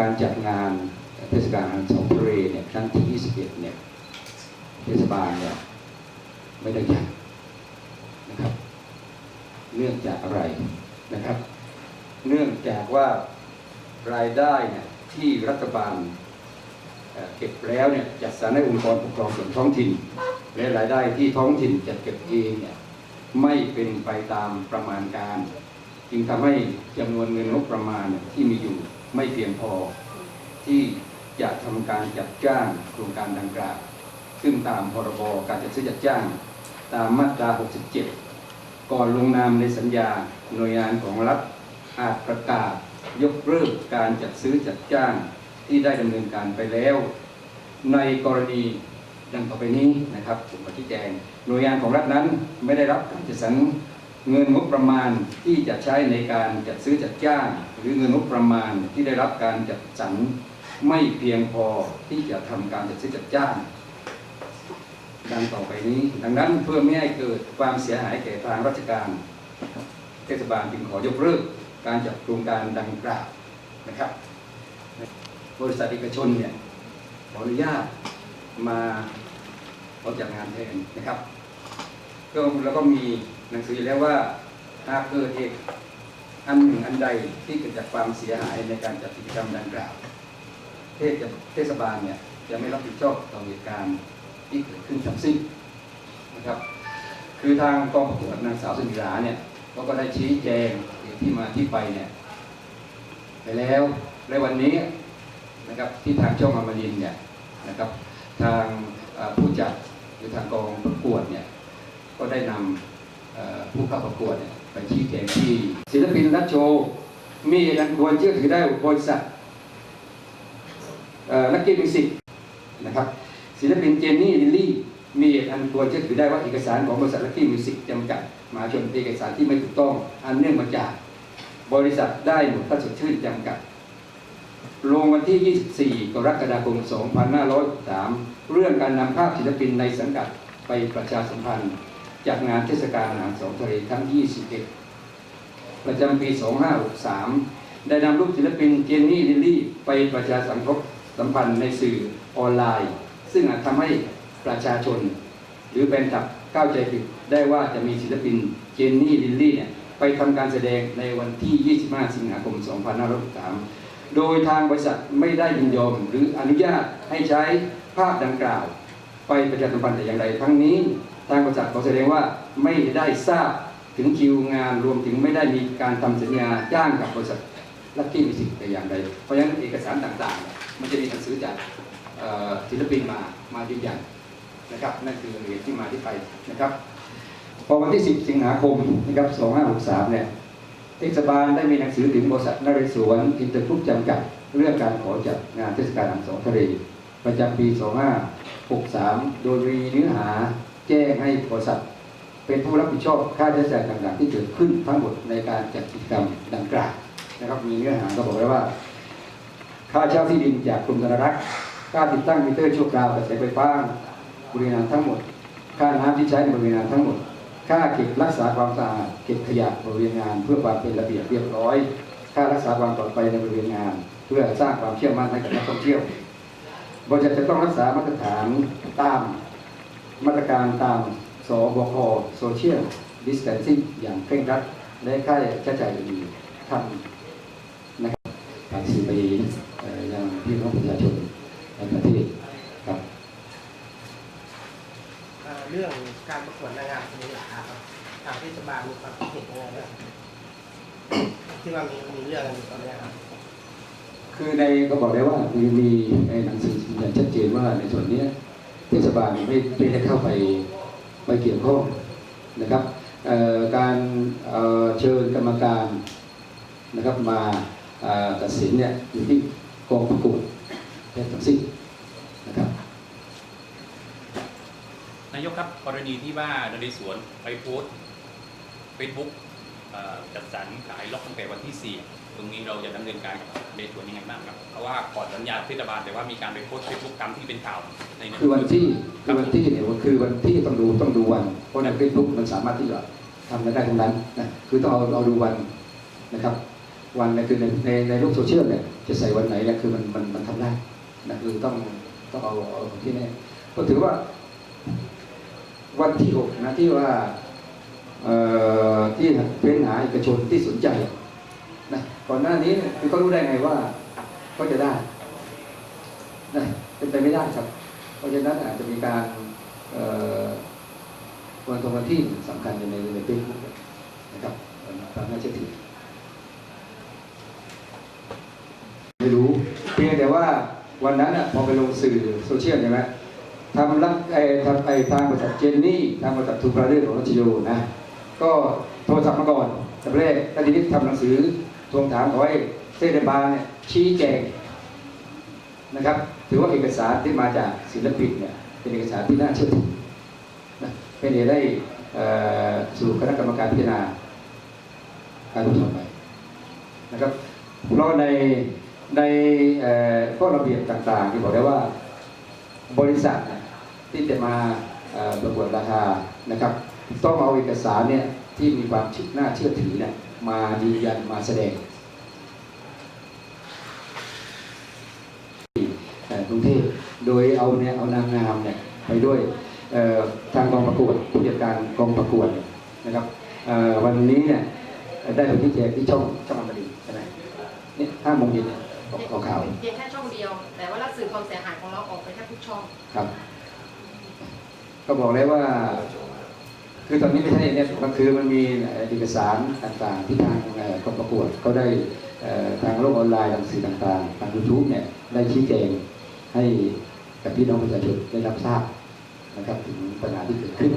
การจัดงานเทศกาลอาหารสองทะเลเนี่ยครั้งที่ 21 เนี่ยเทศบาลเนี่ยไม่ได้จัดนะครับ เนื่องจากอะไรนะครับ เนื่องจากว่ารายได้เนี่ยที่รัฐบาลเอ่อเก็บแล้วเนี่ยจัดสรรให้องค์กรปกครองส่วนท้องถิ่น และรายได้ที่ท้องถิ่นจัดเก็บเองเนี่ยไม่เป็นไปตามประมาณการ จึงทำให้จำนวนเงินงบประมาณเนี่ยที่มีอยู่ ไม่เพียงพอที่จะทำการจัดจ้างโครงการดังกล่าว ซึ่งตามพรบการจัดซื้อจัดจ้าง ตามมาตรา 67 ก่อนลงนามในสัญญาหน่วยงานของรัฐอาจประกาศยกเลิกการจัดซื้อจัดจ้างที่ได้ดำเนินการไปแล้ว ในกรณีดังต่อไปนี้นะครับผมขอชี้แจงหน่วยงานของรัฐนั้นไม่ได้รับการจัดสรร เงินงบประมาณที่จะใช้ในการจัดซื้อจัดจ้าง หรือเงินงบประมาณที่ได้รับการจัดสรรไม่เพียงพอที่จะทำการจัดซื้อจัดจ้าง ดังต่อไปนี้ ดังนั้นเพื่อไม่ให้เกิดความเสียหายแก่ทางราชการ เทศบาลจึงขอยกเลิกการจัดโครงการดังกล่าวนะครับ บริษัทเอกชนเนี่ยขออนุญาตมาออกจากงานแทนนะครับก็แล้วก็มี หนังสือแล้วว่าหากเกิดเหตุอันหนึ่งอันใดที่เกิดจากความเสียหายในการจัดกิจกรรมดังกล่าว เทศเทศบาลเนี่ยจะไม่รับผิดชอบต่อเหตุการณ์ที่เกิดขึ้นทั้งสิ้นนะครับ คือทางกองประกวดนางสาวสุนิราเนี่ยเขาก็ได้ชี้แจงที่มาที่ไปเนี่ยไปแล้วในวันนี้นะครับที่ทางช่องอมรินเนี่ยนะครับทางผู้จัดหรือทางกองประกวดเนี่ยก็ได้นำ ผู้เข้าประกวดไปชี้แจงที่ศิลปินนัดโชว์มีอันควรเชื่อถือได้บริษัทลักกี้มิวสิกนะครับศิลปินเจนนี่ลิลลี่มีเหตุอันควรเชื่อถือได้ว่าเอกสารของบริษัทลักกี้มิวสิกจำกัดมหาชนเป็นเอกสารที่ไม่ถูกต้องอันเนื่องมาจากบริษัทได้หมดพระสดชื่นจำกัดลงวันที่ 24 กรกฎาคม 2503 เรื่องการนำภาพศิลปินในสังกัดไปประชาสัมพันธ์ จากงานเทศกาลอาหารสองทะเลครั้ง 21 ประจำปี 2563 ได้นำรูปศิลปินเจนนี่ลิลลี่ ไปประชาสัมพันธ์สัมพันธ์ในสื่อออนไลน์ ซึ่งอาจทำให้ประชาชน หรือแฟนคลับเข้าใจผิดได้ว่าจะมีศิลปินเจนนี่ลิลลี่เนี่ยไปทำการแสดงในวันที่ 25 สิงหาคม 2563 โดยทางบริษัทไม่ได้ยินยอมหรืออนุญาตให้ใช้ภาพดังกล่าว ไปประชาสัมพันธ์แต่อย่างใดทั้งนี้ ทางบริษัทขอแสดงว่าไม่ได้ทราบถึงคิวงานรวมถึงไม่ได้มีการทำสัญญาจ้างกับบริษัทลักกี้มิสิกแต่อย่างใดเพราะฉะนั้นเอกสารต่างๆ มันจะมีหนังสือจากศิลปินมามายืนยันนะครับนั่นคือเหตุที่มาที่ไปนะครับพอวันที่ 10 สิงหาคมนะครับ2563เนี่ยเทศบาลได้มีหนังสือถึงบริษัทนเรศวรอินเตอร์กรุ๊ปจำกัด เรื่องการขอจัดงานเทศกาลอาหารสองทะเล ประจำปี 2563 โดยมีเนื้อหาแจ้งให้บริษัท เป็นผู้รับผิดชอบค่าใช้จ่ายต่างๆ ที่เกิดขึ้นทั้งหมดในการจัดกิจกรรมดังกล่าวนะครับมีเนื้อหาก็บอกไว้ว่า ค่าเช่าที่ดินจากกรมธนารักษ์ค่าติดตั้งมิเตอร์ชั่วคราวกระแสไฟฟ้าบริเวณงานทั้งหมด ค่าน้ำที่ใช้ในบริเวณงานทั้งหมด ค่าเก็บรักษาความสะอาดเก็บขยะบริเวณงาน เพื่อความเป็นระเบียบเรียบร้อย ค่ารักษาความปลอดภัยในบริเวณงาน เพื่อสร้างความเชื่อมั่นให้กับนักท่องเที่ยว บริษัทจะต้องรักษามาตรฐานตามมาตรการตามสบคโซเชียลดิสแ n นซิ่งอย่างเคร่งครัดและค่าใช้จ่ายอื่นทำนะครับผ่านสื่อไปยังพี่น้องประชาชนในประเทศครับเรื่องการประกวดนางงามมีหลาครับทางเทศบาลมีความคิดเห็นยังไงบ้างที่ว่ามีมีเรื่องอยู่ตอนนี้ครับ คือในก็บอกได้ว่ามีมีในหนังสือยืนยันชัดเจนว่าในส่วนนี้เทศบาลไม่ไม่ได้เข้าไปไปเกี่ยวข้องนะครับการเอ่อเชิญกรรมการนะครับมาตัดสินเนี่ยอยู่ที่กองประกวดแค่ทั้งสิ้นนะครับนายกครับกรณีที่ว่านเรศวรไปโพสเฟซบุ๊กจัดสรรขายล็อกตั้งแต่วันที่ 4 รงนี้เราจะดำเนินการกับนเรศวรยังไงบ้างครับ เพราะว่าก่อนสัญญาเทศบาลแต่ว่ามีการไปโพสเฟซบุ๊กตามที่เป็นข่าวในคือวันที่คือวันที่เนี่ยคือวันที่ต้องดูต้องดูวันเพราะในเฟซบุ๊กมันสามารถที่จะทำได้ทั้งนั้นนะคือต้องเอาเอาดูวันนะครับ วันเนี่ยคือในในในโลกโซเชียลเนี่ยจะใส่วันไหนเนี่ยคือมันมันมันทำได้นะคือต้องต้องเอาเอาที่นี่ก็ถือว่า วันที่หกนะที่ว่าเอ่อที่เฟ้นหาเอกชนที่สนใจ ก่อนหน้านี้เนี่ยคือเขารู้ได้ไงว่าเขาจะได้นะเป็นไปไม่ได้ครับ เพราะฉะนั้นอาจจะมีการวันตรงวันที่สำคัญในในในเฟซบุ๊กนะครับตามน่าเชื่อถือไม่รู้เพียงแต่ว่าวันนั้นอะพอไปลงสื่อโซเชียลใช่ไหมทำรับไอ้ทำไอ้ทางบริษัทเจนนี่ทางบริษัททูบราเดอร์ของรัชโยนะ ก็โทรศัพท์มาก่อนแต่แรกแล้วทีนี้ทำหนังสือ ทวงถามขอให้เซเดบาลเนี่ยชี้แจงนะครับ ถือว่าเอกสารที่มาจากศิลปินเนี่ยเป็นเอกสารที่น่าเชื่อถือนะเป็นเหตุได้สู่คณะกรรมการพิจารณาการอุทธรณ์ไปนะครับเพราะในในข้อระเบียบต่างๆ ที่บอกได้ว่าบริษัทเนี่ยที่จะมาประกวดราคานะครับ ต้องเอาเอกสารเนี่ยที่มีความน่าเชื่อถือเนี่ย มายืนยันมาแสดงเอ่อกรุงเทพโดยเอาเนี่ยเอานางงามเนี่ยไปด้วยเอ่อทางกองประกวดผู้จัดการกองประกวดนะครับเอ่อวันนี้เนี่ยได้ไปที่แจกที่ช่องช่องอมรินทร์ใช่ไหมเนี่ยห้าโมงเย็นเนี่ยออกออกข่าวเพียงแค่ช่องเดียว แต่ว่าเราสื่อความเสียหายของเราออกไปแค่ทุกช่องครับ ก็บอกแล้วว่า คือตอนนี้ไม่ใช่เนี่ยก็คือมันมีเอกสารต่างๆ ที่ทางกองประกวดเขาได้ทางโลกออนไลน์ทางสื่อต่างๆ ทางยูทูบเนี่ยได้ชี้แจงให้กับพี่น้องประชาชนได้รับทราบนะครับถึงปัญหาที่เกิดขึ้น